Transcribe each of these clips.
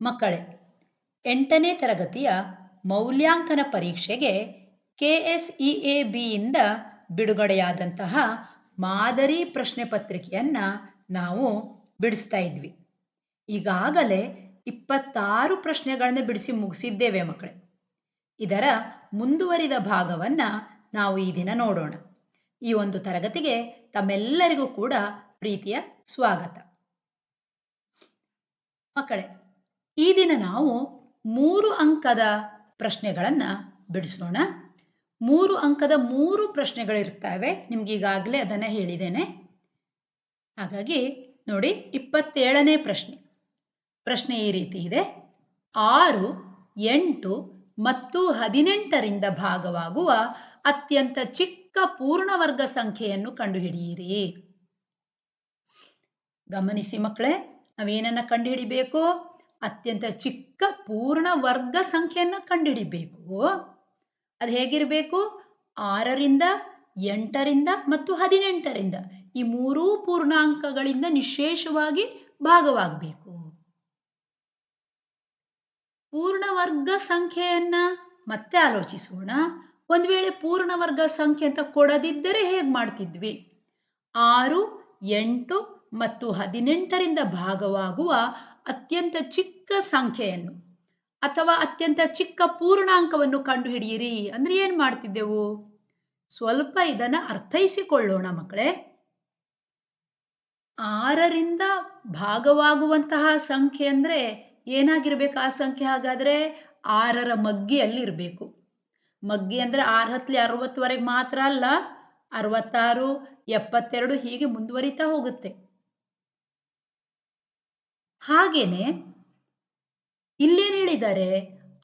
ಮಕ್ಕಳೇ, ಎಂಟನೇ ತರಗತಿಯ ಮೌಲ್ಯಾಂಕನ ಪರೀಕ್ಷೆಗೆ ಕೆ ಎಸ್ ಇ ಎ ಬಿಯಿಂದ ಬಿಡುಗಡೆಯಾದಂತಹ ಮಾದರಿ ಪ್ರಶ್ನೆ ಪತ್ರಿಕೆಯನ್ನು ನಾವು ಬಿಡಿಸ್ತಾ ಇದ್ವಿ. ಈಗಾಗಲೇ ಇಪ್ಪತ್ತಾರು ಪ್ರಶ್ನೆಗಳನ್ನು ಬಿಡಿಸಿ ಮುಗಿಸಿದ್ದೇವೆ ಮಕ್ಕಳೇ. ಇದರ ಮುಂದುವರಿದ ಭಾಗವನ್ನು ನಾವು ಈ ದಿನ ನೋಡೋಣ. ಈ ಒಂದು ತರಗತಿಗೆ ತಮ್ಮೆಲ್ಲರಿಗೂ ಕೂಡ ಪ್ರೀತಿಯ ಸ್ವಾಗತ. ಮಕ್ಕಳೇ ಈ ದಿನ ನಾವು ಮೂರು ಅಂಕದ ಪ್ರಶ್ನೆಗಳನ್ನು ಬಿಡಿಸೋಣ. ಮೂರು ಅಂಕದ ಮೂರು ಪ್ರಶ್ನೆಗಳಿರ್ತವೆ ನಿಮ್ಗೆ ಈಗಾಗಲೇ ಅದನ್ನು ಹೇಳಿದ್ದೇನೆ. ಹಾಗಾಗಿ ನೋಡಿ, ಇಪ್ಪತ್ತೇಳನೇ ಪ್ರಶ್ನೆ. ಪ್ರಶ್ನೆ ಈ ರೀತಿ ಇದೆ. ಆರು, ಎಂಟು ಮತ್ತು ಹದಿನೆಂಟರಿಂದ ಭಾಗವಾಗುವ ಅತ್ಯಂತ ಚಿಕ್ಕ ಪೂರ್ಣವರ್ಗ ಸಂಖ್ಯೆಯನ್ನು ಕಂಡುಹಿಡಿಯಿರಿ. ಗಮನಿಸಿ ಮಕ್ಕಳೇ, ನಾವೇನನ್ನ ಕಂಡುಹಿಡಿಬೇಕು? ಅತ್ಯಂತ ಚಿಕ್ಕ ಪೂರ್ಣ ವರ್ಗ ಸಂಖ್ಯೆಯನ್ನು ಕಂಡುಹಿಡಿಬೇಕು. ಅದು ಹೇಗಿರಬೇಕು? ಆರರಿಂದ ಎಂಟರಿಂದ ಮತ್ತು ಹದಿನೆಂಟರಿಂದ ಈ ಮೂರೂ ಪೂರ್ಣಾಂಕಗಳಿಂದ ನಿಶೇಷವಾಗಿ ಭಾಗವಾಗಬೇಕು. ಪೂರ್ಣವರ್ಗ ಸಂಖ್ಯೆಯನ್ನ ಮತ್ತೆ ಆಲೋಚಿಸೋಣ. ಒಂದು ವೇಳೆ ಪೂರ್ಣವರ್ಗ ಸಂಖ್ಯೆ ಅಂತ ಕೊಡದಿದ್ದರೆ ಹೇಗೆ ಮಾಡ್ತಿದ್ವಿ? ಆರು, ಎಂಟು ಮತ್ತು ಹದಿನೆಂಟರಿಂದ ಭಾಗವಾಗುವ ಅತ್ಯಂತ ಚಿಕ್ಕ ಸಂಖ್ಯೆಯನ್ನು ಅಥವಾ ಅತ್ಯಂತ ಚಿಕ್ಕ ಪೂರ್ಣಾಂಕವನ್ನು ಕಂಡುಹಿಡಿಯಿರಿ ಅಂದ್ರೆ ಏನು ಮಾಡ್ತಿದ್ದೆವು? ಸ್ವಲ್ಪ ಇದನ್ನು ಅರ್ಥೈಸಿಕೊಳ್ಳೋಣ ಮಕ್ಕಳೇ. ಆರರಿಂದ ಭಾಗವಾಗುವಂತಹ ಸಂಖ್ಯೆ ಅಂದರೆ ಏನಾಗಿರ್ಬೇಕು ಆ ಸಂಖ್ಯೆ ಹಾಗಾದರೆ? ಆರರ ಮಗ್ಗಿಯಲ್ಲಿ ಇರಬೇಕು ಮಗ್ಗಿ ಅಂದರೆ ಆರು ಹತ್ಲಿ ಅರವತ್ತುವರೆಗೆ ಮಾತ್ರ ಅಲ್ಲ, ಅರವತ್ತಾರು, ಎಪ್ಪತ್ತೆರಡು ಹೀಗೆ ಮುಂದುವರಿತಾ ಹೋಗುತ್ತೆ. ಹಾಗೇನೆ ಇಲ್ಲೇನು ಹೇಳಿದ್ದಾರೆ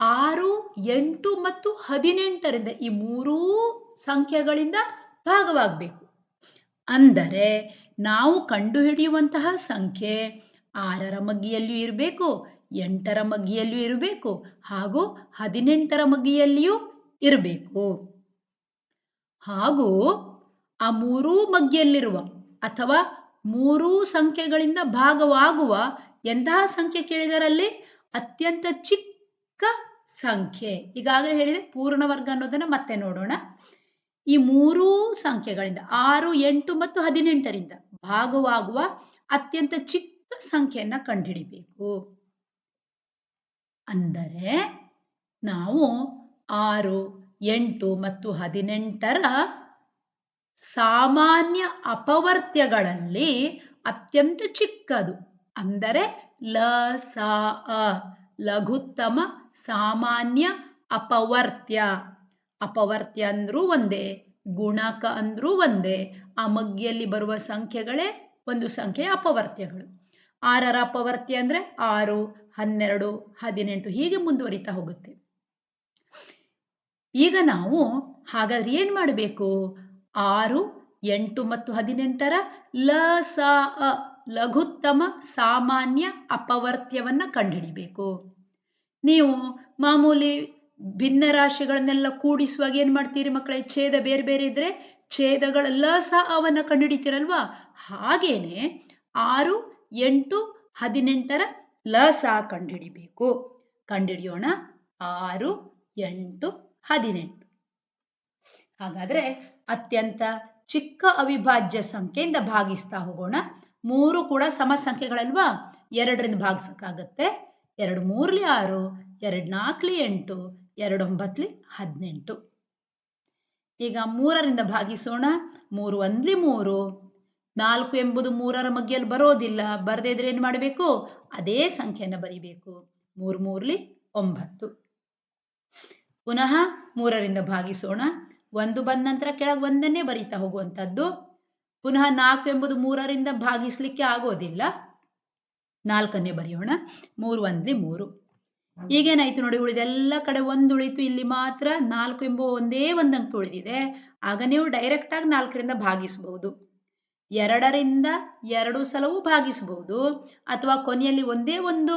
ಆರು, ಎಂಟು ಮತ್ತು ಹದಿನೆಂಟರಿಂದ ಈ ಮೂರೂ ಸಂಖ್ಯೆಗಳಿಂದ ಭಾಗವಾಗಬೇಕು. ಅಂದರೆ ನಾವು ಕಂಡುಹಿಡಿಯುವಂತಹ ಸಂಖ್ಯೆ ಆರರ ಮಗ್ಗಿಯಲ್ಲಿಯೂ ಇರಬೇಕು, ಎಂಟರ ಮಗ್ಗಿಯಲ್ಲಿಯೂ ಇರಬೇಕು, ಹಾಗೂ ಹದಿನೆಂಟರ ಮಗ್ಗಿಯಲ್ಲಿಯೂ ಇರಬೇಕು. ಹಾಗೂ ಆ ಮೂರೂ ಮಗ್ಗಿಯಲ್ಲಿರುವ ಅಥವಾ ಮೂರೂ ಸಂಖ್ಯೆಗಳಿಂದ ಭಾಗವಾಗುವ ಎಂತಹ ಸಂಖ್ಯೆ ಕೇಳಿದರಲ್ಲಿ? ಅತ್ಯಂತ ಚಿಕ್ಕ ಸಂಖ್ಯೆ. ಈಗಾಗಲೇ ಹೇಳಿದೆ ಪೂರ್ಣವರ್ಗ ಅನ್ನೋದನ್ನ ಮತ್ತೆ ನೋಡೋಣ. ಈ ಮೂರೂ ಸಂಖ್ಯೆಗಳಿಂದ, ಆರು, ಎಂಟು ಮತ್ತು ಹದಿನೆಂಟರಿಂದ ಭಾಗವಾಗುವ ಅತ್ಯಂತ ಚಿಕ್ಕ ಸಂಖ್ಯೆಯನ್ನ ಕಂಡುಹಿಡಿಬೇಕು. ಅಂದರೆ, ನಾವು ಆರು, ಎಂಟು ಮತ್ತು ಹದಿನೆಂಟರ ಸಾಮಾನ್ಯ ಅಪವರ್ತ್ಯಗಳಲ್ಲಿ ಅತ್ಯಂತ ಚಿಕ್ಕದು. ಅಂದರೆ ಲ, ಸ, ಅ, ಲಘುತ್ತಮ, ಸಾಮಾನ್ಯ, ಅಪವರ್ತ್ಯ. ಅಪವರ್ತ್ಯ ಅಂದ್ರೂ ಒಂದೇ, ಗುಣಕ ಅಂದ್ರೂ ಒಂದೇ ಆ ಮಗ್ಗಿಯಲ್ಲಿ ಬರುವ ಸಂಖ್ಯೆಗಳೇ ಒಂದು ಸಂಖ್ಯೆ ಅಪವರ್ತ್ಯಗಳು. ಆರರ ಅಪವರ್ತ್ಯ ಅಂದರೆ ಆರು, ಹನ್ನೆರಡು, ಹದಿನೆಂಟು ಹೀಗೆ ಮುಂದುವರಿತಾ ಹೋಗುತ್ತೆ. ಈಗ ನಾವು ಹಾಗಾದ್ರೆ ಏನು ಮಾಡಬೇಕು? ಆರು, ಎಂಟು ಮತ್ತು ಹದಿನೆಂಟರ ಲ, ಸ, ಅ ಲಘುತ್ತಮ ಸಾಮಾನ್ಯ ಅಪವರ್ತ್ಯವನ್ನ ಕಂಡುಹಿಡಿಬೇಕು. ನೀವು ಮಾಮೂಲಿ ಭಿನ್ನ ರಾಶಿಗಳನ್ನೆಲ್ಲ ಕೂಡಿಸುವಾಗ ಏನು ಮಾಡ್ತೀರಿ ಮಕ್ಕಳೇ? ಛೇದ ಬೇರೆ ಬೇರೆ ಇದ್ರೆ ಛೇದಗಳೆಲ್ಲ ಸಹ ಅವನ್ನು ಕಂಡುಹಿಡಿತೀರಲ್ವಾ? ಹಾಗೇನೆ ಆರು, ಎಂಟು, ಹದಿನೆಂಟರ ಲ ಸ ಕಂಡುಹಿಡಿಬೇಕು. ಕಂಡುಹಿಡಿಯೋಣ. ಆರು, ಎಂಟು, ಹದಿನೆಂಟು. ಹಾಗಾದ್ರೆ ಅತ್ಯಂತ ಚಿಕ್ಕ ಅವಿಭಾಜ್ಯ ಸಂಖ್ಯೆಯಿಂದ ಭಾಗಿಸ್ತಾ ಹೋಗೋಣ. ಮೂರು ಕೂಡ ಸಮ ಸಂಖ್ಯೆಗಳಲ್ವಾ ಎರಡರಿಂದ ಭಾಗಿಸಕ್ಕಾಗತ್ತೆ. ಎರಡು ಮೂರ್ಲಿ ಆರು, ಎರಡು ನಾಲ್ಕಲಿ ಎಂಟು, ಎರಡು ಒಂಬತ್ಲಿ ಹದಿನೆಂಟು. ಈಗ ಮೂರರಿಂದ ಭಾಗಿಸೋಣ. ಮೂರು ಒಂದ್ಲಿ ಮೂರು. ನಾಲ್ಕು ಎಂಬುದು ಮೂರರ ಮಗ್ಗಿಯಲ್ಲಿ ಬರೋದಿಲ್ಲ. ಬರದೇ ಇದ್ರೆ ಏನು ಮಾಡಬೇಕು? ಅದೇ ಸಂಖ್ಯೆಯನ್ನು ಬರಿಬೇಕು. ಮೂರು ಮೂರ್ಲಿ ಒಂಬತ್ತು. ಪುನಃ ಮೂರರಿಂದ ಭಾಗಿಸೋಣ. ಒಂದು ಬಂದ ನಂತರ ಕೆಳಗೆ ಒಂದನ್ನೇ ಬರೀತಾ ಹೋಗುವಂಥದ್ದು. ಪುನಃ ನಾಲ್ಕು ಎಂಬುದು ಮೂರರಿಂದ ಭಾಗಿಸ್ಲಿಕ್ಕೆ ಆಗೋದಿಲ್ಲ. ನಾಲ್ಕನ್ನೇ ಬರೆಯೋಣ. ಮೂರು ಒಂದ್ಲಿ ಮೂರು. ಈಗೇನಾಯ್ತು ನೋಡಿ, ಉಳಿದೆಲ್ಲ ಕಡೆ ಒಂದು ಉಳಿತು ಇಲ್ಲಿ ಮಾತ್ರ ನಾಲ್ಕು ಎಂಬ ಒಂದೇ ಒಂದು ಅಂಕ ಉಳಿದಿದೆ. ಆಗ ನೀವು ಡೈರೆಕ್ಟಾಗಿ ನಾಲ್ಕರಿಂದ ಭಾಗಿಸಬಹುದು ಎರಡರಿಂದ ಎರಡು ಸಲವೂ ಭಾಗಿಸಬಹುದು ಅಥವಾ ಕೊನೆಯಲ್ಲಿ ಒಂದೇ ಒಂದು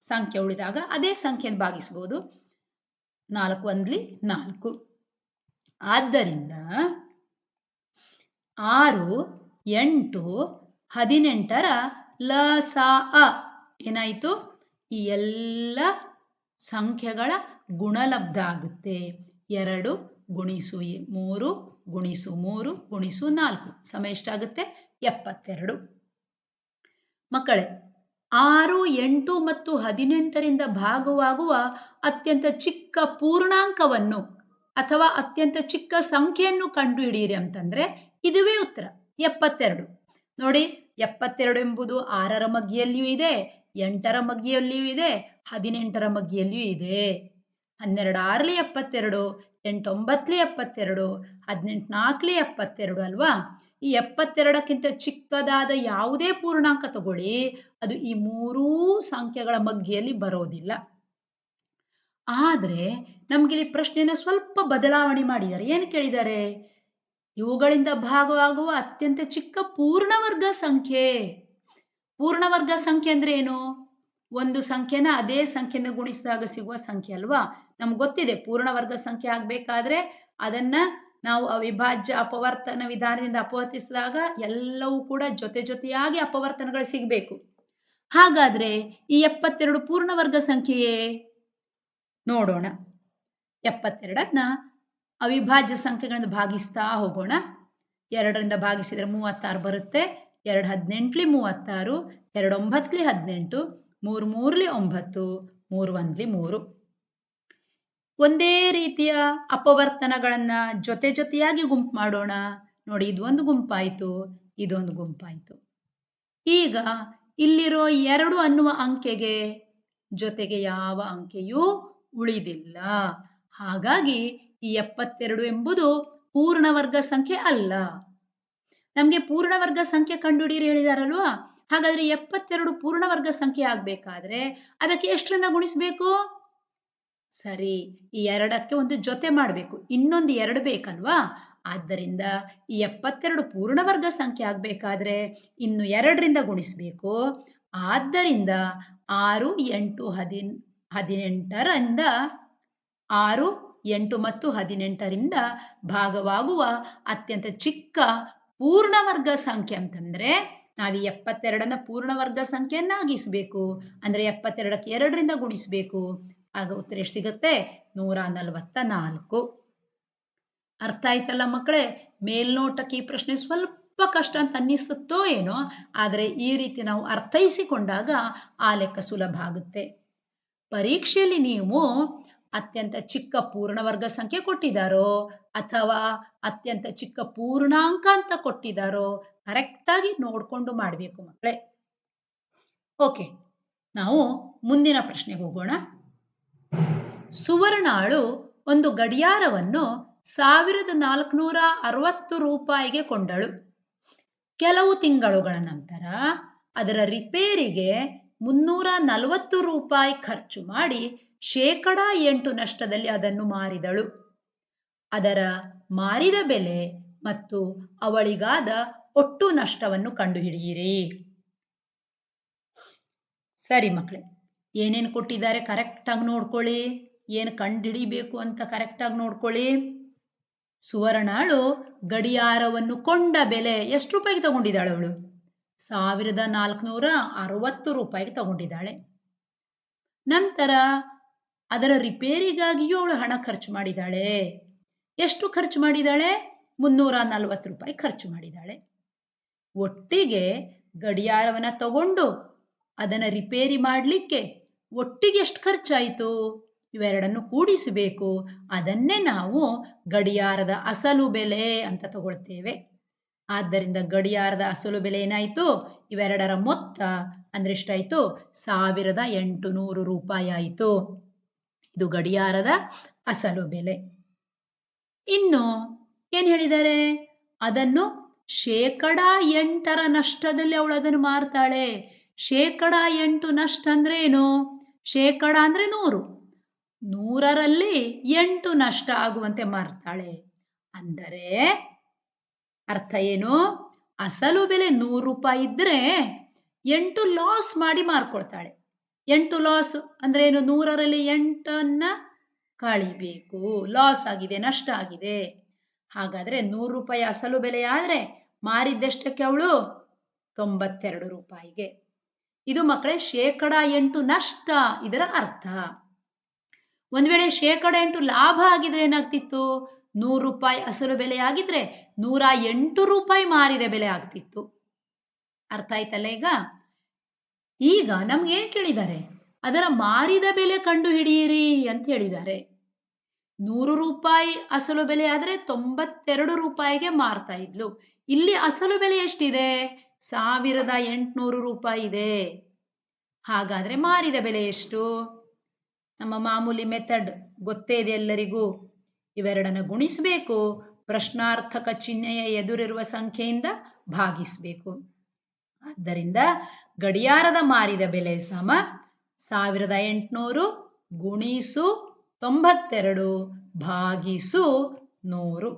ಸಂಖ್ಯೆ ಉಳಿದಾಗ ಅದೇ ಸಂಖ್ಯೆಯನ್ನು ಭಾಗಿಸಬಹುದು ನಾಲ್ಕು ಒಂದ್ಲಿ ನಾಲ್ಕು. ಆದ್ದರಿಂದ ಆರು, ಎಂಟು, ಹದಿನೆಂಟರ ಲ ಸ ಅ. ಏನಾಯಿತು? ಈ ಎಲ್ಲ ಸಂಖ್ಯೆಗಳ ಗುಣಲಬ್ಧ ಆಗುತ್ತೆ. ಎರಡು ಗುಣಿಸು ಮೂರು ಗುಣಿಸು ಮೂರು ಗುಣಿಸು ನಾಲ್ಕು. ಸಮ ಎಷ್ಟಾಗುತ್ತೆ? ಎಪ್ಪತ್ತೆರಡು. ಮಕ್ಕಳೇ, ಆರು, ಎಂಟು ಮತ್ತು ಹದಿನೆಂಟರಿಂದ ಭಾಗವಾಗುವ ಅತ್ಯಂತ ಚಿಕ್ಕ ಪೂರ್ಣಾಂಕವನ್ನು ಅಥವಾ ಅತ್ಯಂತ ಚಿಕ್ಕ ಸಂಖ್ಯೆಯನ್ನು ಕಂಡುಹಿಡಿಯಿರಿ ಅಂತಂದ್ರೆ ಇದುವೇ ಉತ್ತರ. ಎಪ್ಪತ್ತೆರಡು. ನೋಡಿ, ಎಪ್ಪತ್ತೆರಡು ಎಂಬುದು ಆರರ ಮಗ್ಗಿಯಲ್ಲಿಯೂ ಇದೆ, ಎಂಟರ ಮಗ್ಗಿಯಲ್ಲಿಯೂ ಇದೆ, ಹದಿನೆಂಟರ ಮಗ್ಗಿಯಲ್ಲಿಯೂ ಇದೆ. ಹನ್ನೆರಡು ಆರ್ಲಿ ಎಪ್ಪತ್ತೆರಡು ಎಂಟೊಂಬತ್ಲಿ ಎಪ್ಪತ್ತೆರಡು, ಹದಿನೆಂಟು ನಾಲ್ಕಲಿ ಎಪ್ಪತ್ತೆರಡು ಅಲ್ವಾ? ಈ ಎಪ್ಪತ್ತೆರಡಕ್ಕಿಂತ ಚಿಕ್ಕದಾದ ಯಾವುದೇ ಪೂರ್ಣಾಂಕ ತಗೊಳ್ಳಿ, ಅದು ಈ ಮೂರೂ ಸಂಖ್ಯೆಗಳ ಮಗ್ಗಿಯಲ್ಲಿ ಬರೋದಿಲ್ಲ. ಆದ್ರೆ, ನಮ್ಗಿಲ್ಲಿ ಪ್ರಶ್ನೆನ ಸ್ವಲ್ಪ ಬದಲಾವಣೆ ಮಾಡಿದ್ದಾರೆ. ಏನು ಕೇಳಿದ್ದಾರೆ? ಇವುಗಳಿಂದ ಭಾಗವಾಗುವ ಅತ್ಯಂತ ಚಿಕ್ಕ ಪೂರ್ಣವರ್ಗ ಸಂಖ್ಯೆ. ಪೂರ್ಣವರ್ಗ ಸಂಖ್ಯೆ ಅಂದ್ರೆ ಏನು? ಒಂದು ಸಂಖ್ಯೆನ ಅದೇ ಸಂಖ್ಯೆನ ಗುಣಿಸಿದಾಗ ಸಿಗುವ ಸಂಖ್ಯೆ ಅಲ್ವಾ? ನಮ್ಗೆ ಗೊತ್ತಿದೆ, ಪೂರ್ಣವರ್ಗ ಸಂಖ್ಯೆ ಆಗ್ಬೇಕಾದ್ರೆ ಅದನ್ನ ನಾವು ಅವಿಭಾಜ್ಯ ಅಪವರ್ತನ ವಿಧಾನದಿಂದ ಅಪವರ್ತಿಸಿದಾಗ ಎಲ್ಲವೂ ಕೂಡ ಜೊತೆ ಜೊತೆಯಾಗಿ ಅಪವರ್ತನಗಳು ಸಿಗಬೇಕು. ಹಾಗಾದ್ರೆ ಈ ಎಪ್ಪತ್ತೆರಡು ಪೂರ್ಣವರ್ಗ ಸಂಖ್ಯೆಯೇ? ನೋಡೋಣ. ಎಪ್ಪತ್ತೆರಡನ್ನ ಅವಿಭಾಜ್ಯ ಸಂಖ್ಯೆಗಳಿಂದ ಭಾಗಿಸ್ತಾ ಹೋಗೋಣ. ಎರಡರಿಂದ ಭಾಗಿಸಿದ್ರೆ ಮೂವತ್ತಾರು ಬರುತ್ತೆ. ಎರಡು ಹದಿನೆಂಟ್ಲಿ ಮೂವತ್ತಾರು, ಎರಡು ಒಂಬತ್ತಲಿ ಹದಿನೆಂಟು, ಮೂರು ಮೂರ್ಲಿ ಒಂಬತ್ತು, ಮೂರು ಒಂದ್ಲಿ ಮೂರು. ಒಂದೇ ರೀತಿಯ ಅಪವರ್ತನಗಳನ್ನ ಜೊತೆ ಜೊತೆಯಾಗಿ ಗುಂಪು ಮಾಡೋಣ. ನೋಡಿ, ಇದೊಂದು ಗುಂಪಾಯಿತು ಇದೊಂದು ಗುಂಪಾಯಿತು. ಈಗ ಇಲ್ಲಿರೋ ಎರಡು ಅನ್ನುವ ಅಂಕೆಗೆ ಜೊತೆಗೆ ಯಾವ ಅಂಕೆಯೂ ಉಳಿದಿಲ್ಲ. ಹಾಗಾಗಿ ಈ ಎಪ್ಪತ್ತೆರಡು ಎಂಬುದು ಪೂರ್ಣವರ್ಗ ಸಂಖ್ಯೆ ಅಲ್ಲ. ನಮಗೆ ಪೂರ್ಣವರ್ಗ ಸಂಖ್ಯೆ ಕಂಡುಹಿಡಿಯಲು ಹೇಳಿದಾರಲ್ವಾ? ಹಾಗಾದ್ರೆ ಎಪ್ಪತ್ತೆರಡು ಪೂರ್ಣವರ್ಗ ಸಂಖ್ಯೆ ಆಗ್ಬೇಕಾದ್ರೆ ಅದಕ್ಕೆ ಎಷ್ಟರಿಂದ ಗುಣಿಸಬೇಕು? ಸರಿ, ಈ ಎರಡಕ್ಕೆ ಒಂದು ಜೊತೆ ಮಾಡಬೇಕು. ಇನ್ನೊಂದು ಎರಡು ಬೇಕಲ್ವಾ? ಆದ್ದರಿಂದ ಈ ಎಪ್ಪತ್ತೆರಡು ಪೂರ್ಣವರ್ಗ ಸಂಖ್ಯೆ ಆಗಬೇಕಾದ್ರೆ ಇನ್ನು ಎರಡರಿಂದ ಗುಣಿಸಬೇಕು. ಆದ್ದರಿಂದ ಆರು ಎಂಟು ಹದಿನ, ಹದಿನೆಂಟರಿಂದ ಆರು ಎಂಟು ಮತ್ತು ಹದಿನೆಂಟರಿಂದ ಭಾಗವಾಗುವ ಅತ್ಯಂತ ಚಿಕ್ಕ ಪೂರ್ಣವರ್ಗ ಸಂಖ್ಯೆ ಅಂತಂದ್ರೆ ನಾವು ಎಪ್ಪತ್ತೆರಡನ್ನ ಪೂರ್ಣವರ್ಗ ಸಂಖ್ಯೆಯನ್ನಾಗಿಸಬೇಕು. ಅಂದ್ರೆ ಎಪ್ಪತ್ತೆರಡಕ್ಕೆ ಎರಡರಿಂದ ಗುಣಿಸಬೇಕು. ಆಗ ಉತ್ತರ ಎಷ್ಟು ಸಿಗುತ್ತೆ? ನೂರ ನಲವತ್ತ ನಾಲ್ಕು. ಅರ್ಥ ಆಯ್ತಲ್ಲ ಮಕ್ಕಳೇ? ಮೇಲ್ನೋಟಕ್ಕೆ ಈ ಪ್ರಶ್ನೆ ಸ್ವಲ್ಪ ಕಷ್ಟ ಅಂತ ಅನ್ನಿಸುತ್ತೋ ಏನೋ, ಆದರೆ ಈ ರೀತಿ ನಾವು ಅರ್ಥೈಸಿಕೊಂಡಾಗ ಆ ಲೆಕ್ಕ ಸುಲಭ ಆಗುತ್ತೆ. ಪರೀಕ್ಷೆಯಲ್ಲಿ ನೀವು ಅತ್ಯಂತ ಚಿಕ್ಕ ಪೂರ್ಣವರ್ಗ ಸಂಖ್ಯೆ ಕೊಟ್ಟಿದ್ದಾರೋ ಅಥವಾ ಅತ್ಯಂತ ಚಿಕ್ಕ ಪೂರ್ಣಾಂಕ ಅಂತ ಕೊಟ್ಟಿದ್ದಾರೋ ಕರೆಕ್ಟಾಗಿ ನೋಡ್ಕೊಂಡು ಮಾಡಬೇಕು ಮಕ್ಕಳೇ. ಓಕೆ ನಾವು ಮುಂದಿನ ಪ್ರಶ್ನೆಗೆ ಹೋಗೋಣ. ಸುವರ್ಣಾಳು ಒಂದು ಗಡಿಯಾರವನ್ನು ಸಾವಿರದ ನಾಲ್ಕುನೂರ ಅರವತ್ತು ರೂಪಾಯಿಗೆ ಕೊಂಡಳು. ಕೆಲವು ತಿಂಗಳುಗಳ ನಂತರ ಅದರ ರಿಪೇರಿಗೆ ಮುನ್ನೂರ ನಲವತ್ತು ರೂಪಾಯಿ ಖರ್ಚು ಮಾಡಿ ಶೇಕಡ ಎಂಟು ನಷ್ಟದಲ್ಲಿ ಅದನ್ನು ಮಾರಿದಳು. ಅದರ ಮಾರಿದ ಬೆಲೆ ಮತ್ತು ಅವಳಿಗಾದ ಒಟ್ಟು ನಷ್ಟವನ್ನು ಕಂಡುಹಿಡಿಯಿರಿ. ಸರಿ ಮಕ್ಕಳೇ, ಏನೇನು ಕೊಟ್ಟಿದ್ದಾರೆ ಕರೆಕ್ಟಾಗಿ ನೋಡ್ಕೊಳ್ಳಿ. ಏನು ಕಂಡುಹಿಡಿಬೇಕು ಅಂತ ಕರೆಕ್ಟಾಗಿ ನೋಡ್ಕೊಳ್ಳಿ. ಸುವರ್ಣಾಳು ಗಡಿಯಾರವನ್ನು ಕೊಂಡ ಬೆಲೆ ಎಷ್ಟು ರೂಪಾಯಿಗೆ ತಗೊಂಡಿದ್ದಾಳೆ ಅವಳು? ಸಾವಿರದ ನಾಲ್ಕುನೂರ ಅರವತ್ತು ರೂಪಾಯಿಗೆ ತಗೊಂಡಿದ್ದಾಳೆ. ನಂತರ ಅದರ ರಿಪೇರಿಗಾಗಿಯೂ ಅವಳು ಹಣ ಖರ್ಚು ಮಾಡಿದಾಳೆ. ಎಷ್ಟು ಖರ್ಚು ಮಾಡಿದಾಳೆ? ಮುನ್ನೂರ ನಲವತ್ತು ರೂಪಾಯಿ ಖರ್ಚು ಮಾಡಿದಾಳೆ. ಒಟ್ಟಿಗೆ ಗಡಿಯಾರವನ್ನ ತಗೊಂಡು ಅದನ್ನು ರಿಪೇರಿ ಮಾಡಲಿಕ್ಕೆ ಒಟ್ಟಿಗೆ ಎಷ್ಟು ಖರ್ಚಾಯಿತು? ಇವೆರಡನ್ನು ಕೂಡಿಸಬೇಕು. ಅದನ್ನೇ ನಾವು ಗಡಿಯಾರದ ಅಸಲು ಬೆಲೆ ಅಂತ ತಗೊಳ್ತೇವೆ. ಆದ್ದರಿಂದ ಗಡಿಯಾರದ ಅಸಲು ಬೆಲೆ ಏನಾಯಿತು? ಇವೆರಡರ ಮೊತ್ತ ಅಂದ್ರೆ ಎಷ್ಟಾಯಿತು? ಸಾವಿರದ ಎಂಟು ನೂರು ರೂಪಾಯಿ ಆಯಿತು. ಇದು ಗಡಿಯಾರದ ಅಸಲು ಬೆಲೆ. ಇನ್ನು ಏನ್ ಹೇಳಿದ್ದಾರೆ ಅದನ್ನು ಶೇಕಡ ಎಂಟರ ನಷ್ಟದಲ್ಲಿ ಅವಳು ಅದನ್ನು ಮಾರ್ತಾಳೆ. ಶೇಕಡ ಎಂಟು ನಷ್ಟ ಅಂದ್ರೆ ಏನು? ಶೇಕಡ ಅಂದ್ರೆ ನೂರು. ನೂರರಲ್ಲಿ ಎಂಟು ನಷ್ಟ ಆಗುವಂತೆ ಮಾರ್ತಾಳೆ. ಅಂದರೆ ಅರ್ಥ ಏನು? ಅಸಲು ಬೆಲೆ ನೂರು ರೂಪಾಯಿ ಇದ್ರೆ ಎಂಟು ಲಾಸ್ ಮಾಡಿ ಮಾರ್ಕೊಳ್ತಾಳೆ. ಎಂಟು ಲಾಸ್ ಅಂದ್ರೆ ಏನು? ನೂರರಲ್ಲಿ ಎಂಟನ್ನು ಕಳಿಬೇಕು. ಲಾಸ್ ಆಗಿದೆ, ನಷ್ಟ ಆಗಿದೆ. ಹಾಗಾದ್ರೆ ನೂರು ರೂಪಾಯಿ ಅಸಲು ಬೆಲೆ ಆದ್ರೆ ಮಾರಿದ್ದಷ್ಟಕ್ಕೆ ಅವಳು? ತೊಂಬತ್ತೆರಡು ರೂಪಾಯಿಗೆ. ಇದು ಮಕ್ಕಳೇ, ಶೇಕಡ ಎಂಟು ನಷ್ಟ ಇದರ ಅರ್ಥ. ಒಂದು ವೇಳೆ ಶೇಕಡ ಎಂಟು ಲಾಭ ಆಗಿದ್ರೆ ಏನಾಗ್ತಿತ್ತು? ನೂರು ರೂಪಾಯಿ ಅಸಲು ಬೆಲೆ ಆಗಿದ್ರೆ ನೂರ ಎಂಟು ರೂಪಾಯಿ ಮಾರಿದ ಬೆಲೆ ಆಗ್ತಿತ್ತು. ಅರ್ಥ ಆಯ್ತಲ್ಲ ಈಗ? ಈಗ ನಮ್ಗೆ ಏನ್ ಕೇಳಿದ್ದಾರೆ? ಅದರ ಮಾರಿದ ಬೆಲೆ ಕಂಡು ಹಿಡಿಯಿರಿ ಅಂತ ಹೇಳಿದ್ದಾರೆ. ನೂರು ರೂಪಾಯಿ ಅಸಲು ಬೆಲೆ ಆದ್ರೆ ತೊಂಬತ್ತೆರಡು ರೂಪಾಯಿಗೆ ಮಾರ್ತಾ ಇದ್ಲು. ಇಲ್ಲಿ ಅಸಲು ಬೆಲೆ ಎಷ್ಟಿದೆ? ಸಾವಿರದ ಎಂಟುನೂರು ರೂಪಾಯಿ ಇದೆ. ಹಾಗಾದ್ರೆ ಮಾರಿದ ಬೆಲೆ ಎಷ್ಟು? ನಮ್ಮ ಮಾಮೂಲಿ ಮೆಥಡ್ ಗೊತ್ತೇ ಇದೆ ಎಲ್ಲರಿಗೂ. ಇವೆರಡನ್ನ ಗುಣಿಸಬೇಕು, ಪ್ರಶ್ನಾರ್ಥಕ ಚಿಹ್ನೆಯ ಎದುರಿರುವ ಸಂಖ್ಯೆಯಿಂದ ಭಾಗಿಸಬೇಕು. ಆದ್ದರಿಂದ ಗಡಿಯಾರದ ಮಾರಿದ ಬೆಲೆ ಸಮ ಸಾವಿರದ ಎಂಟುನೂರು ಗುಣಿಸು ತೊಂಬತ್ತೆರಡು ಭಾಗಿಸು ನೂರು.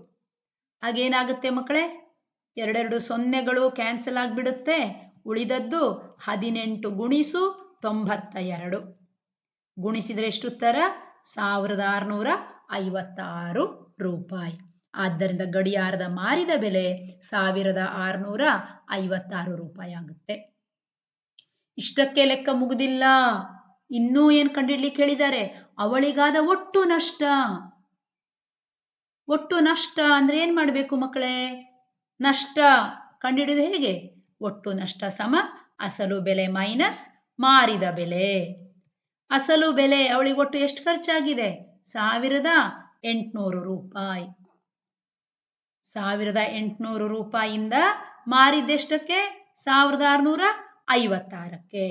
ಹಾಗೇನಾಗುತ್ತೆ ಮಕ್ಕಳೇ? ಎರಡೆರಡು ಸೊನ್ನೆಗಳು ಕ್ಯಾನ್ಸಲ್ ಆಗಿಬಿಡುತ್ತೆ. ಉಳಿದದ್ದು ಹದಿನೆಂಟು ಗುಣಿಸು ತೊಂಬತ್ತ ಎರಡು ಗುಣಿಸಿದರೆ ಎಷ್ಟು ಉತ್ತರ ಸಾವಿರದ ಆರುನೂರ ಐವತ್ತಾರು ರೂಪಾಯಿ. ಆದ್ದರಿಂದ ಗಡಿಯಾರದ ಮಾರಿದ ಬೆಲೆ ಸಾವಿರದ ಆರುನೂರ ಐವತ್ತಾರು ರೂಪಾಯಿ ಆಗುತ್ತೆ ಇಷ್ಟಕ್ಕೆ ಲೆಕ್ಕ ಮುಗುದಿಲ್ಲ. ಇನ್ನೂ ಏನ್ ಕಂಡಿಡ್ಲಿಕ್ಕೆ ಹೇಳಿದ್ದಾರೆ ಅವಳಿಗಾದ ಒಟ್ಟು ನಷ್ಟ. ಒಟ್ಟು ನಷ್ಟ ಅಂದ್ರೆ ಏನ್ ಮಾಡಬೇಕು ಮಕ್ಕಳೇ? ನಷ್ಟ. ಕಂಡಿಡಿದು ಹೇಗೆ? ಒಟ್ಟು ನಷ್ಟ ಸಮ, ಅಸಲು ಬೆಲೆ ಮೈನಸ್ ಮಾರಿದ ಬೆಲೆ. ಅಸಲು ಬೆಲೆ ಅವಳಿಗೆ ಒಟ್ಟು ಎಷ್ಟು ಖರ್ಚಾಗಿದೆ? ಸಾವಿರದ ಎಂಟುನೂರು ರೂಪಾಯಿ. ಸಾವಿರದ ಎಂಟುನೂರು ರೂಪಾಯಿಯಿಂದ ಮಾರಿದ್ದೆಷ್ಟಕ್ಕೆ? ಸಾವಿರದ ಆರುನೂರ ಐವತ್ತಾರಕ್ಕೆ.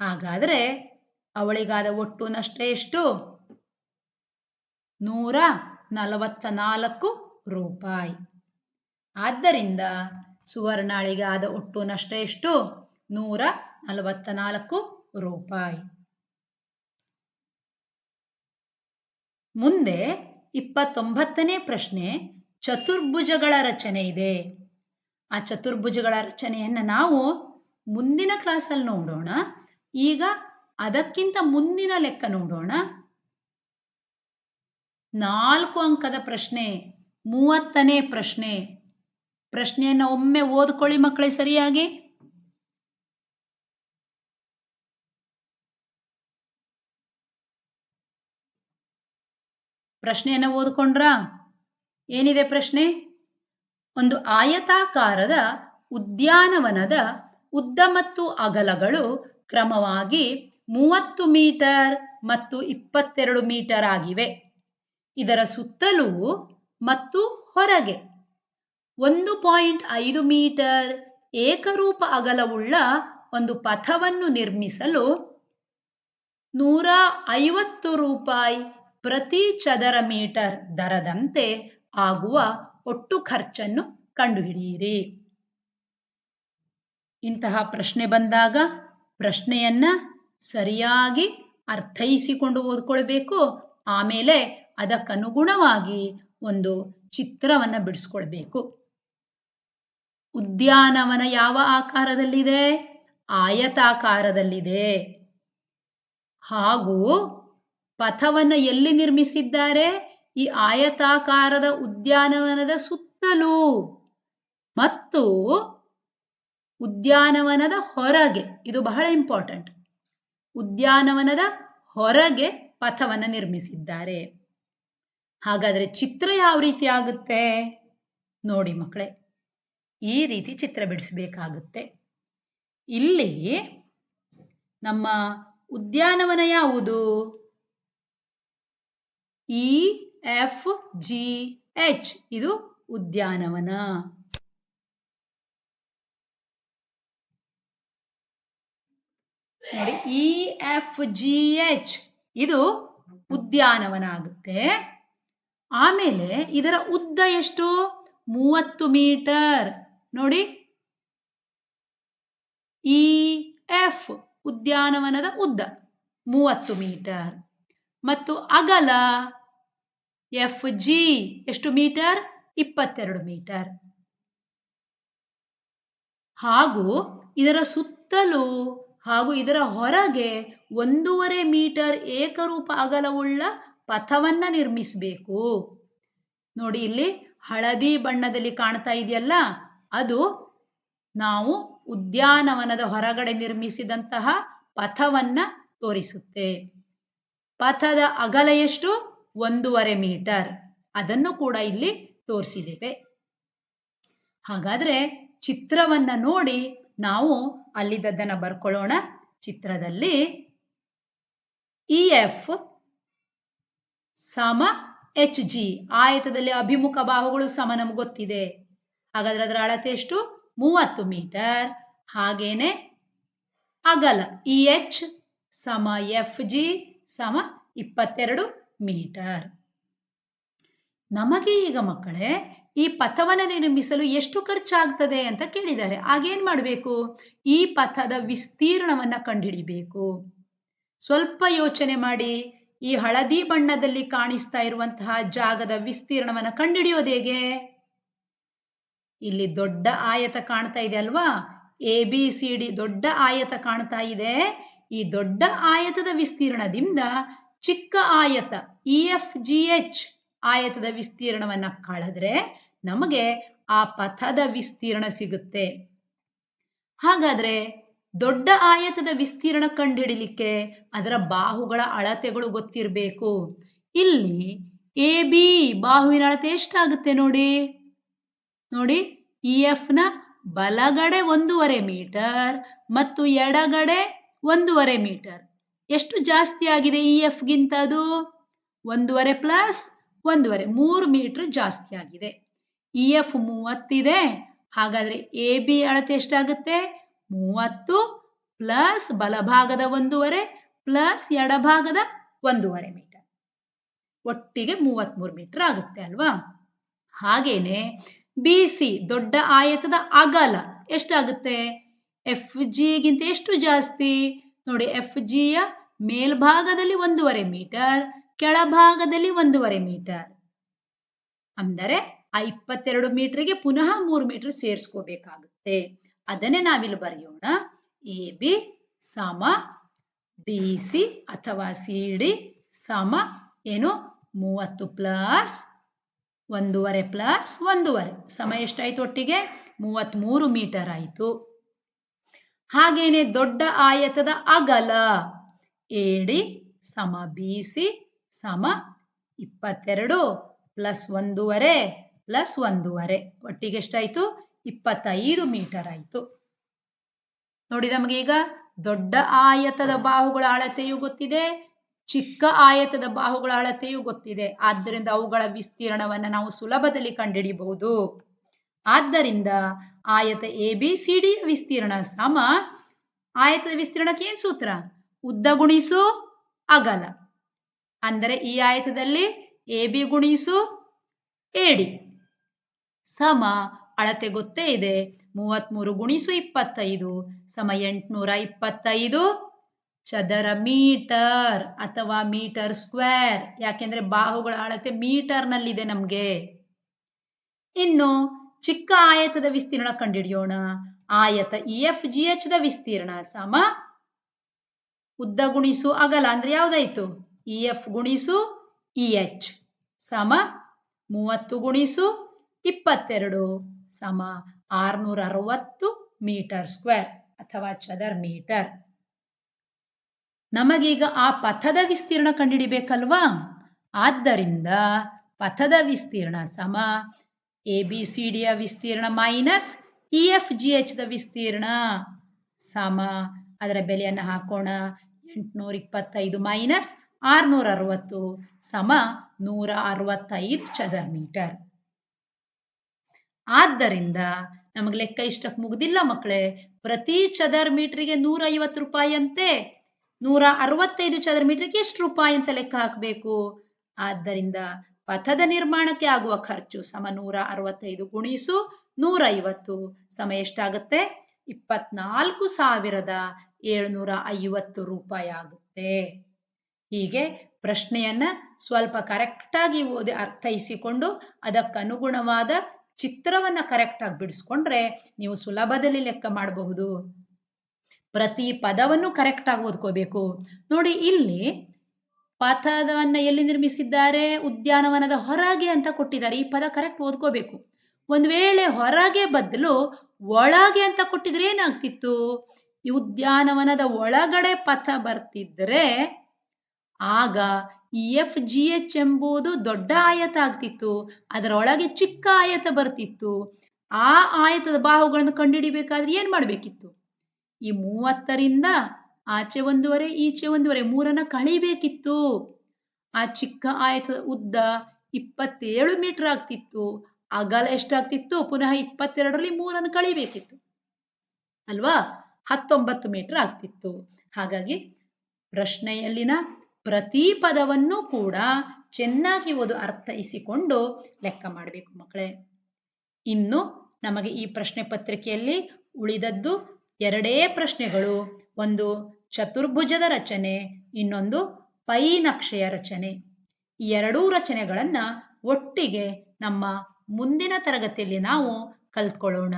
ಹಾಗಾದರೆ ಅವಳಿಗಾದ ಒಟ್ಟು ನಷ್ಟ ಎಷ್ಟು? ನೂರ ನಲವತ್ತ ನಾಲ್ಕು ರೂಪಾಯಿ. ಆದ್ದರಿಂದ ಸುವರ್ಣಾಳಿಗೆ ಆದ ಒಟ್ಟು ನಷ್ಟ ಎಷ್ಟು? ನೂರ ನಲವತ್ತ ನಾಲ್ಕು ರೂಪಾಯಿ. ಮುಂದೆ ಇಪ್ಪತ್ತೊಂಬತ್ತನೇ ಪ್ರಶ್ನೆ. ಚತುರ್ಭುಜಗಳ ರಚನೆ ಇದೆ. ಆ ಚತುರ್ಭುಜಗಳ ರಚನೆಯನ್ನ ನಾವು ಮುಂದಿನ ಕ್ಲಾಸಲ್ಲಿ ನೋಡೋಣ ಈಗ ಅದಕ್ಕಿಂತ ಮುಂದಿನ ಲೆಕ್ಕ ನೋಡೋಣ ನಾಲ್ಕು ಅಂಕದ ಪ್ರಶ್ನೆ, ಮೂವತ್ತನೇ ಪ್ರಶ್ನೆ. ಪ್ರಶ್ನೆಯನ್ನ ಒಮ್ಮೆ ಓದ್ಕೊಳ್ಳಿ ಮಕ್ಕಳೇ ಸರಿಯಾಗಿ. ಪ್ರಶ್ನೆಯನ್ನ ಓದ್ಕೊಂಡ್ರ? ಏನಿದೆ ಪ್ರಶ್ನೆ? ಒಂದು ಆಯತಾಕಾರದ ಉದ್ಯಾನವನದ ಉದ್ದ ಮತ್ತು ಅಗಲಗಳು ಕ್ರಮವಾಗಿ ಮೂವತ್ತು ಮೀಟರ್ ಮತ್ತು ಇಪ್ಪತ್ತೆರಡು ಮೀಟರ್ ಆಗಿವೆ. ಇದರ ಸುತ್ತಲೂ ಮತ್ತು ಹೊರಗೆ ಒಂದು ಪಾಯಿಂಟ್ ಐದು ಮೀಟರ್ ಏಕರೂಪ ಅಗಲವುಳ್ಳ ಒಂದು ಪಥವನ್ನು ನಿರ್ಮಿಸಲು ನೂರ ಐವತ್ತು ರೂಪಾಯಿ ಪ್ರತಿ ಚದರ ಮೀಟರ್ ದರದಂತೆ ಆಗುವ ಒಟ್ಟು ಖರ್ಚನ್ನು ಕಂಡುಹಿಡಿಯಿರಿ. ಇಂತಹ ಪ್ರಶ್ನೆ ಬಂದಾಗ ಪ್ರಶ್ನೆಯನ್ನ ಸರಿಯಾಗಿ ಅರ್ಥೈಸಿಕೊಂಡು ಓದ್ಕೊಳ್ಬೇಕು, ಆಮೇಲೆ ಅದಕ್ಕನುಗುಣವಾಗಿ ಒಂದು ಚಿತ್ರವನ್ನ ಬಿಡಿಸ್ಕೊಳ್ಬೇಕು. ಉದ್ಯಾನವನ ಯಾವ ಆಕಾರದಲ್ಲಿದೆ? ಆಯತಾಕಾರದಲ್ಲಿದೆ. ಹಾಗೂ ಪಥವನ್ನು ಎಲ್ಲಿ ನಿರ್ಮಿಸಿದ್ದಾರೆ? ಈ ಆಯತಾಕಾರದ ಉದ್ಯಾನವನದ ಸುತ್ತಲೂ ಮತ್ತು ಉದ್ಯಾನವನದ ಹೊರಗೆ, ಇದು ಬಹಳ ಇಂಪಾರ್ಟೆಂಟ್ ಉದ್ಯಾನವನದ ಹೊರಗೆ ಪಥವನ್ನು ನಿರ್ಮಿಸಿದ್ದಾರೆ. ಹಾಗಾದ್ರೆ ಚಿತ್ರ ಯಾವ ರೀತಿ ಆಗುತ್ತೆ? ನೋಡಿ ಮಕ್ಕಳೇ, ಈ ರೀತಿ ಚಿತ್ರ ಬಿಡಿಸಬೇಕಾಗುತ್ತೆ. ಇಲ್ಲಿ ನಮ್ಮ ಉದ್ಯಾನವನ ಯಾವುದು? ಇ ಎಫ್ ಜಿ ಎಚ್ ಇದು ಉದ್ಯಾನವನ. ನೋಡಿ ಇ ಎಫ್ ಜಿ ಎಚ್ ಇದು ಉದ್ಯಾನವನ ಆಗುತ್ತೆ ಆಮೇಲೆ ಇದರ ಉದ್ದ ಎಷ್ಟು? ಮೂವತ್ತು ಮೀಟರ್. ನೋಡಿ. ಇ ಎಫ್ ಉದ್ಯಾನವನದ ಉದ್ದ. ಮೂವತ್ತು ಮೀಟರ್. ಮತ್ತು ಅಗಲ? ಎಫ್ ಜಿ ಎಷ್ಟು ಮೀಟರ್? ಇಪ್ಪತ್ತೆರಡು ಮೀಟರ್. ಹಾಗೂ ಇದರ ಸುತ್ತಲೂ ಹಾಗೂ ಇದರ ಹೊರಗೆ ಒಂದೂವರೆ ಮೀಟರ್ ಏಕರೂಪ ಅಗಲವುಳ್ಳ ಪಥವನ್ನ ನಿರ್ಮಿಸಬೇಕು. ನೋಡಿ ಇಲ್ಲಿ ಹಳದಿ ಬಣ್ಣದಲ್ಲಿ ಕಾಣ್ತಾ ಇದೆಯಲ್ಲ, ಅದು ನಾವು ಉದ್ಯಾನವನದ ಹೊರಗಡೆ ನಿರ್ಮಿಸಿದಂತಹ ಪಥವನ್ನ ತೋರಿಸುತ್ತೆ. ಪಥದ ಅಗಲ ಎಷ್ಟು? ಒಂದೂವರೆ ಮೀಟರ್. ಅದನ್ನು ಕೂಡ ಇಲ್ಲಿ ತೋರಿಸಿದ್ದೇವೆ. ಹಾಗಾದ್ರೆ ಚಿತ್ರವನ್ನ ನೋಡಿ ನಾವು ಅಲ್ಲಿದ್ದದ್ದನ್ನು ಬರ್ಕೊಳ್ಳೋಣ. ಚಿತ್ರದಲ್ಲಿ ಇ ಎಫ್ ಸಮ ಎಚ್ ಜಿ. ಆಯತದಲ್ಲಿ ಅಭಿಮುಖ ಬಾಹುಗಳು ಸಮ ನಮ್ಗೆ ಗೊತ್ತಿದೆ. ಹಾಗಾದ್ರೆ ಅದರ ಅಳತೆ ಎಷ್ಟು? ಮೂವತ್ತು ಮೀಟರ್. ಹಾಗೇನೆ ಅಗಲ ಇ ಎಚ್ ಸಮ ಎಫ್ ಜಿ ಸಮ ಇಪ್ಪತ್ತೆರಡು ಮೀಟರ್. ನಮಗೆ ಈಗ ಮಕ್ಕಳೇ, ಈ ಪಥವನ್ನು ನಿರ್ಮಿಸಲು ಎಷ್ಟು ಖರ್ಚಾಗ್ತದೆ ಅಂತ ಕೇಳಿದ್ದಾರೆ. ಆಗೇನ್ ಮಾಡಬೇಕು? ಈ ಪಥದ ವಿಸ್ತೀರ್ಣವನ್ನ ಕಂಡುಹಿಡಿಬೇಕು ಸ್ವಲ್ಪ ಯೋಚನೆ ಮಾಡಿ, ಈ ಹಳದಿ ಬಣ್ಣದಲ್ಲಿ ಕಾಣಿಸ್ತಾ ಇರುವಂತಹ ಜಾಗದ ವಿಸ್ತೀರ್ಣವನ್ನ ಕಂಡುಹಿಡಿಯೋದು ಹೇಗೆ? ಇಲ್ಲಿ ದೊಡ್ಡ ಆಯತ ಕಾಣ್ತಾ ಇದೆ ಅಲ್ವಾ? ಎ, ಬಿ, ಸಿ, ಡಿ ದೊಡ್ಡ ಆಯತ ಕಾಣ್ತಾ ಇದೆ. ಈ ದೊಡ್ಡ ಆಯತದ ವಿಸ್ತೀರ್ಣದಿಂದ ಚಿಕ್ಕ ಆಯತ ಇ ಎಫ್ ಜಿ ಎಚ್ ಆಯತದ ವಿಸ್ತೀರ್ಣವನ್ನ ಕಳೆದ್ರೆ ನಮಗೆ ಆ ಪಥದ ವಿಸ್ತೀರ್ಣ ಸಿಗುತ್ತೆ. ಹಾಗಾದ್ರೆ ದೊಡ್ಡ ಆಯತದ ವಿಸ್ತೀರ್ಣ ಕಂಡುಹಿಡಿಲಿಕ್ಕೆ ಅದರ ಬಾಹುಗಳ ಅಳತೆಗಳು ಗೊತ್ತಿರಬೇಕು. ಇಲ್ಲಿ ಎ ಬಿ ಬಾಹುವಿನ ಅಳತೆ ಎಷ್ಟಾಗುತ್ತೆ ನೋಡಿ? ನೋಡಿ ಇ ಎಫ್ನ ಬಲಗಡೆ ಒಂದೂವರೆ ಮೀಟರ್ ಮತ್ತು ಎಡಗಡೆ ಒಂದೂವರೆ ಮೀಟರ್. ಎಷ್ಟು ಜಾಸ್ತಿ ಆಗಿದೆ ಇ ಎಫ್ಗಿಂತ ಅದು ಒಂದೂವರೆ ಪ್ಲಸ್ ಒಂದೂವರೆ. ಮೂರು ಮೀಟರ್ ಜಾಸ್ತಿ ಆಗಿದೆ. ಇ ಎಫ್ ಮೂವತ್ತಿದೆ ಹಾಗಾದ್ರೆ ಎ ಬಿ ಅಳತೆ ಎಷ್ಟಾಗುತ್ತೆ? ಮೂವತ್ತು ಪ್ಲಸ್ ಬಲಭಾಗದ ಒಂದೂವರೆ ಪ್ಲಸ್ ಎಡಭಾಗದ ಒಂದೂವರೆ ಮೀಟರ್ ಒಟ್ಟಿಗೆ ಮೂವತ್ಮೂರು ಮೀಟರ್ ಆಗುತ್ತೆ ಅಲ್ವಾ? ಹಾಗೇನೆ ಬಿ ಸಿ ದೊಡ್ಡ ಆಯತದ ಅಗಲ ಎಷ್ಟಾಗುತ್ತೆ? ಎಫ್ ಜಿಗಿಂತ ಎಷ್ಟು ಜಾಸ್ತಿ? ನೋಡಿ ಎಫ್ ಜಿಯ ಮೇಲ್ಭಾಗದಲ್ಲಿ ಒಂದೂವರೆ ಮೀಟರ್, ಕೆಳಭಾಗದಲ್ಲಿ ಒಂದೂವರೆ ಮೀಟರ್. ಅಂದರೆ ಆ ಇಪ್ಪತ್ತೆರಡು ಮೀಟರ್ಗೆ ಪುನಃ ಮೂರು ಮೀಟರ್ ಸೇರಿಸ್ಕೋಬೇಕಾಗುತ್ತೆ. ಅದನ್ನೇ ನಾವಿಲ್ಲಿ ಬರೆಯೋಣ. ಎ, ಬಿ ಸಮ ಡಿ, ಸಿ ಅಥವಾ ಸಿ, ಡಿ ಸಮ ಏನು? ಮೂವತ್ತು ಪ್ಲಸ್ ಒಂದೂವರೆ ಪ್ಲಸ್ ಒಂದೂವರೆ. ಸಮ ಎಷ್ಟಾಯ್ತು ಒಟ್ಟಿಗೆ? ಮೂವತ್ತ್ಮೂರು ಮೀಟರ್ ಆಯಿತು. ಹಾಗೇನೆ ದೊಡ್ಡ ಆಯತದ ಅಗಲ. ಎಡಿ ಸಮ ಬಿ ಸಿ ಸಮ ಇಪ್ಪತ್ತೆರಡು ಪ್ಲಸ್ ಒಂದೂವರೆ ಪ್ಲಸ್ ಒಂದೂವರೆ. ಒಟ್ಟಿಗೆ ಎಷ್ಟಾಯ್ತು? ಇಪ್ಪತ್ತೈದು ಮೀಟರ್ ಆಯಿತು. ನೋಡಿ ನಮಗೆ ಈಗ ದೊಡ್ಡ ಆಯತದ ಬಾಹುಗಳ ಅಳತೆಯೂ ಗೊತ್ತಿದೆ, ಚಿಕ್ಕ ಆಯತದ ಬಾಹುಗಳ ಅಳತೆಯೂ ಗೊತ್ತಿದೆ. ಆದ್ದರಿಂದ ಅವುಗಳ ವಿಸ್ತೀರ್ಣವನ್ನು ನಾವು ಸುಲಭದಲ್ಲಿ ಕಂಡುಹಿಡಿಯಬಹುದು. ಆದ್ದರಿಂದ ಆಯತ ಎ ಬಿ ಸಿ ಡಿ ವಿಸ್ತೀರ್ಣ ಸಮ ಆಯತದ ವಿಸ್ತೀರ್ಣಕ್ಕೆ ಏನು ಸೂತ್ರ? ಉದ್ದ ಗುಣಿಸು ಅಗಲ ಅಂದರೆ ಈ ಆಯತದಲ್ಲಿ ಎ ಬಿ ಗುಣಿಸು ಎಡಿ ಸಮ ಅಳತೆ ಗೊತ್ತೇ ಇದೆ. ಮೂವತ್ಮೂರು ಗುಣಿಸು ಇಪ್ಪತ್ತೈದು. ಸಮ ಎಂಟುನೂರ ಇಪ್ಪತ್ತೈದು ಚದರ ಮೀಟರ್ ಅಥವಾ ಮೀಟರ್ ಸ್ಕ್ವೇರ್. ಯಾಕೆಂದ್ರೆ ಬಾಹುಗಳ ಅಳತೆ ಮೀಟರ್ನಲ್ಲಿದೆ ನಮಗೆ. ಇನ್ನು ಚಿಕ್ಕ ಆಯತದ ವಿಸ್ತೀರ್ಣ ಕಂಡುಹಿಡಿಯೋಣ. ಆಯತ ಇ ಎಫ್ ಜಿ ಎಚ್ ದ ವಿಸ್ತೀರ್ಣ ಸಮ ಉದ್ದ ಗುಣಿಸು ಅಗಲ ಅಂದ್ರೆ ಯಾವ್ದಾಯ್ತು? ಇ ಎಫ್ ಗುಣಿಸು ಇ ಎಚ್ ಸಮ ಮೂವತ್ತು ಗುಣಿಸು ಇಪ್ಪತ್ತೆರಡು ಸಮ ಆರ್ನೂರ ಅರವತ್ತು ಮೀಟರ್ ಸ್ಕ್ವೇರ್ ಅಥವಾ ಚದರ್ ಮೀಟರ್. ನಮಗೀಗ ಆ ಪಥದ ವಿಸ್ತೀರ್ಣ ಕಂಡುಹಿಡಿಬೇಕಲ್ವಾ ಆದ್ದರಿಂದ ಪಥದ ವಿಸ್ತೀರ್ಣ ಸಮ ಎ ಬಿ ಸಿ ಡಿಯ ವಿಸ್ತೀರ್ಣ minus E F G H the ವಿಸ್ತೀರ್ಣ ಸಮ. ಅದರ ಬೆಲೆಯನ್ನು ಹಾಕೋಣ. ಎಂಟುನೂರ ಇಪ್ಪತ್ತೈದು ಮೈನಸ್ ಆರ್ನೂರ ಅರವತ್ತು ಸಮ ನೂರ ಅರವತ್ತೈದು ಚದರ್ ಮೀಟರ್. ಆದ್ದರಿಂದ ನಮಗೆ ಲೆಕ್ಕ ಇಷ್ಟಕ್ಕೆ ಮುಗ್ದಿಲ್ಲ ಮಕ್ಕಳೇ. ಪ್ರತಿ ಚದರ್ ಮೀಟರ್ಗೆ ನೂರ ಐವತ್ತು ರೂಪಾಯಿ ಅಂತೆ ನೂರ ಅರವತ್ತೈದು ಚದರ ಮೀಟರ್ಗೆ ಎಷ್ಟು ರೂಪಾಯಿ ಅಂತ ಲೆಕ್ಕ ಹಾಕಬೇಕು? ಆದ್ದರಿಂದ ಪಥದ ನಿರ್ಮಾಣಕ್ಕೆ ಆಗುವ ಖರ್ಚು ಸಮ ನೂರ ಅರವತ್ತೈದು ಗುಣಿಸು ನೂರ ಐವತ್ತು ಸಮ ಎಷ್ಟಾಗುತ್ತೆ? ಇಪ್ಪತ್ನಾಲ್ಕು ಸಾವಿರದ ಏಳ್ನೂರ ಐವತ್ತು ರೂಪಾಯಿ ಆಗುತ್ತೆ ಹೀಗೆ ಪ್ರಶ್ನೆಯನ್ನ ಸ್ವಲ್ಪ ಕರೆಕ್ಟಾಗಿ ಓದಿ ಅರ್ಥೈಸಿಕೊಂಡು ಅದಕ್ಕನುಗುಣವಾದ ಚಿತ್ರವನ್ನ ಕರೆಕ್ಟಾಗಿ ಬಿಡಿಸ್ಕೊಂಡ್ರೆ ನೀವು ಸುಲಭದಲ್ಲಿ ಲೆಕ್ಕ ಮಾಡಬಹುದು. ಪ್ರತಿ ಪದವನ್ನು ಕರೆಕ್ಟಾಗಿ ಓದ್ಕೋಬೇಕು. ನೋಡಿ, ಇಲ್ಲಿ ಪದವನ್ನ ಎಲ್ಲಿ ನಿರ್ಮಿಸಿದ್ದಾರೆ? ಉದ್ಯಾನವನದ ಹೊರಗೆ ಅಂತ ಕೊಟ್ಟಿದ್ದಾರೆ. ಈ ಪದ ಕರೆಕ್ಟ್ ಓದ್ಕೋಬೇಕು. ಒಂದು ವೇಳೆ ಹೊರಗೆ ಬದಲು ಒಳಗೆ ಅಂತ ಕೊಟ್ಟಿದ್ರೆ ಏನಾಗ್ತಿತ್ತು? ಈ ಉದ್ಯಾನವನದ ಒಳಗಡೆ ಪಥ ಬರ್ತಿದ್ರೆ ಆಗ ಈ ಎಫ್ ಜಿ ಎಚ್ ಎಂಬುದು ದೊಡ್ಡ ಆಯತ ಆಗ್ತಿತ್ತು. ಅದರೊಳಗೆ ಚಿಕ್ಕ ಆಯತ ಬರ್ತಿತ್ತು. ಆ ಆಯತದ ಬಾಹುಗಳನ್ನು ಕಂಡುಹಿಡಿಬೇಕಾದ್ರೆ ಏನ್ ಮಾಡಬೇಕಿತ್ತು? ಈ ಮೂವತ್ತರಿಂದ ಆಚೆ ಒಂದೂವರೆ, ಈಚೆ ಒಂದೂವರೆ, ಮೂರನ್ನ ಕಳಿಬೇಕಿತ್ತು. ಆ ಚಿಕ್ಕ ಆಯತದ ಉದ್ದ ಇಪ್ಪತ್ತೇಳು ಮೀಟರ್ ಆಗ್ತಿತ್ತು. ಅಗಲ ಎಷ್ಟಾಗ್ತಿತ್ತು? ಪುನಃ ಇಪ್ಪತ್ತೆರಡರಲ್ಲಿ ಮೂರನ್ನು ಕಳಿಬೇಕಿತ್ತು. ಅಲ್ವಾ? ಹತ್ತೊಂಬತ್ತು ಮೀಟರ್ ಆಗ್ತಿತ್ತು. ಹಾಗಾಗಿ ಪ್ರಶ್ನೆಯಲ್ಲಿನ ಪ್ರತಿ ಪದವನ್ನು ಕೂಡ ಚೆನ್ನಾಗಿ ಓದು ಅರ್ಥೈಸಿಕೊಂಡು ಲೆಕ್ಕ ಮಾಡಬೇಕು ಮಕ್ಕಳೇ. ಇನ್ನು ನಮಗೆ ಈ ಪ್ರಶ್ನೆ ಪತ್ರಿಕೆಯಲ್ಲಿ ಉಳಿದದ್ದು ಎರಡೇ ಪ್ರಶ್ನೆಗಳು. ಒಂದು ಚತುರ್ಭುಜದ ರಚನೆ, ಇನ್ನೊಂದು ಪೈ ನಕ್ಷೆಯ ರಚನೆ ಎರಡೂ ರಚನೆಗಳನ್ನ ಒಟ್ಟಿಗೆ ನಮ್ಮ ಮುಂದಿನ ತರಗತಿಯಲ್ಲಿ ನಾವು ಕಲ್ತ್ಕೊಳ್ಳೋಣ.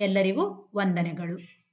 ಎಲ್ಲರಿಗೂ ವಂದನೆಗಳು.